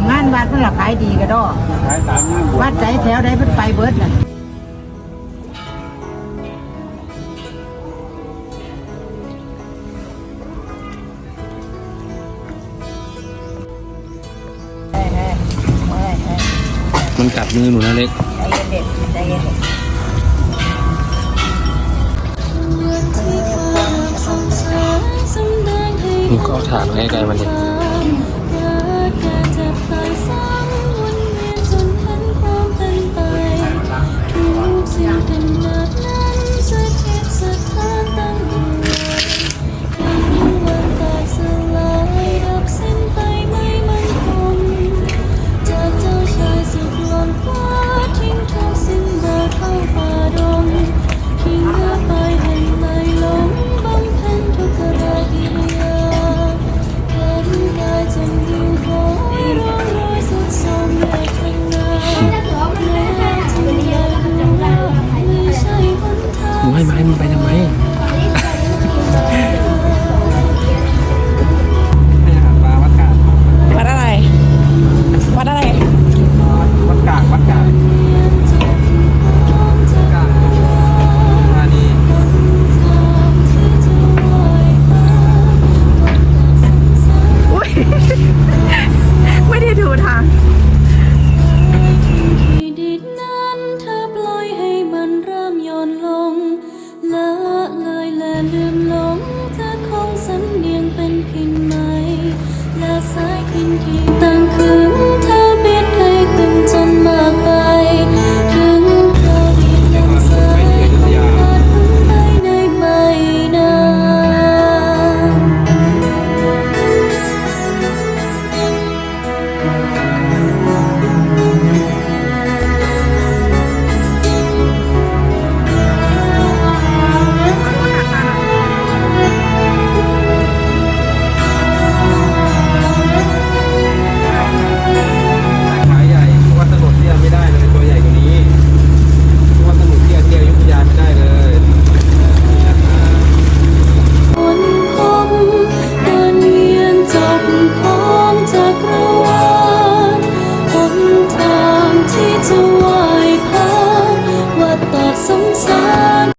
ามงานวัดมันละขายดีก็ดอขายตามงานบววัชดใจแถวใดเพิ่นไปเบิดน่ะมันกัดมือหนูนะเล็กใจเย็นเด็กใจเย็นเด็กหนูก็เอาถาดให้ไกลมันดิเ some